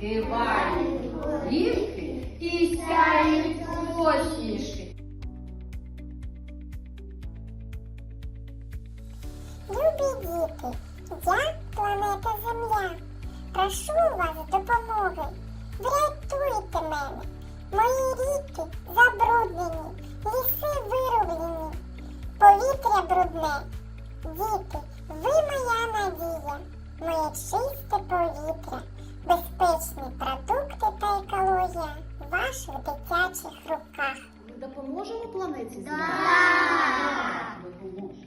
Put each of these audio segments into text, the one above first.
кивають голівки і сяють посмішки. Любі діти, я планета Земля. Прошу вас допомоги. Врятуйте мене. Мої ріки забруднені, ліси вирублені, повітря брудне. Діти, ви моя надія, моє чисте повітря, безпечні продукти та екологія в ваших дитячих руках. Ми допоможемо планеті Земля? Допоможемо.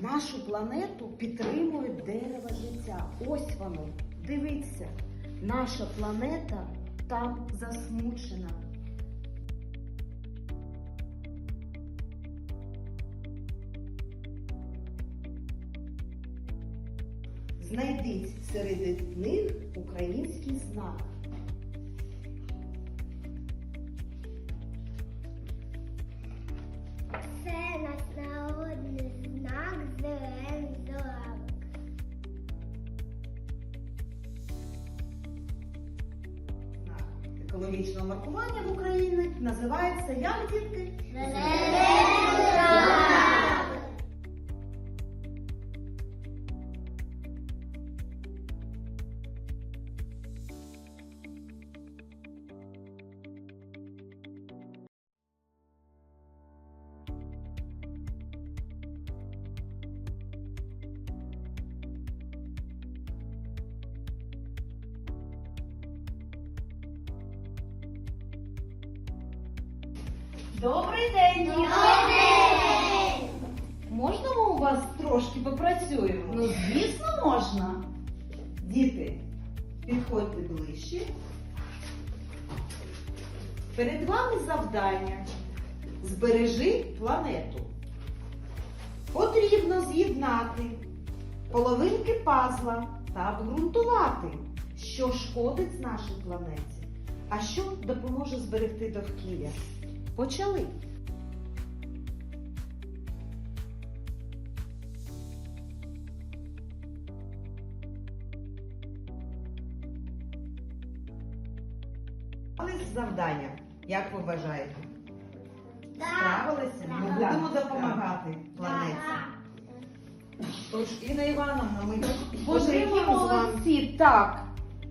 Нашу планету підтримують дерева життя. Ось воно. Дивіться, наша планета там засмучена. Знайдіть серед них український знак. Це наш народний знак. Знак екологічного маркування в Україні називається як дітки? Добрий день! Добрий Можна ми у вас трошки попрацюємо? Ну, звісно, можна. Діти, підходьте ближче. Перед вами завдання. Збережи планету. Потрібно з'єднати половинки пазла та обґрунтувати, що шкодить нашій планеті, а що допоможе зберегти довкілля. Почали. Але з завданням, як ви вважаєте? Справилися? Ми будемо допомагати планеті. Тож, Інна Івановна, ми Боже, які з вами молодці, так.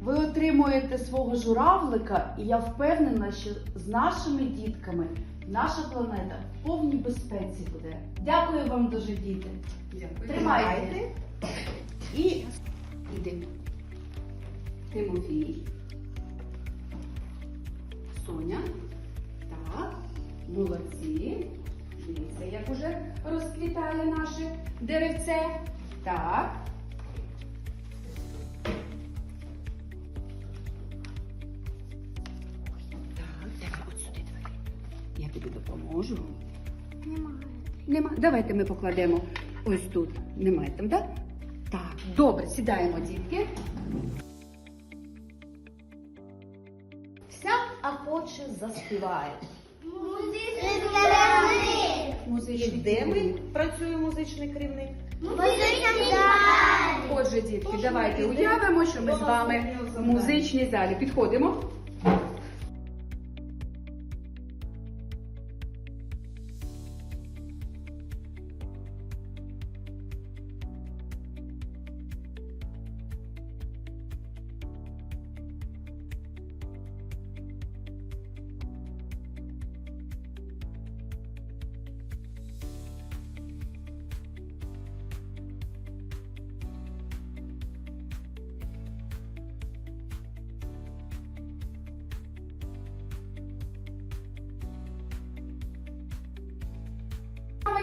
Ви отримуєте свого журавлика, і я впевнена, що з нашими дітками наша планета в повній безпеці буде. Дякую вам дуже, діти. Тримайте. Тримайте. І Іди. Тимофій. Соня. Так. Молодці. Дивіться, як уже розквітає наше деревце. Так, допоможу. Немає. Нема. Давайте ми покладемо ось тут. Немає там, так? Так, добре, сідаємо, дітки. вся охоче заспіває. Музичний керівник. І Музичний де ми керівник. працює музичний керівник? Музичний зал. Отже, дітки, давайте уявимо, що ми з вами в музичній залі. Підходимо.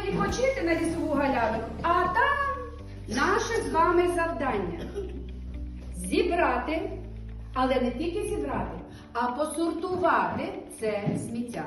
Відпочити на лісову галявину, а там наше з вами завдання зібрати, але не тільки зібрати, а посортувати це сміття.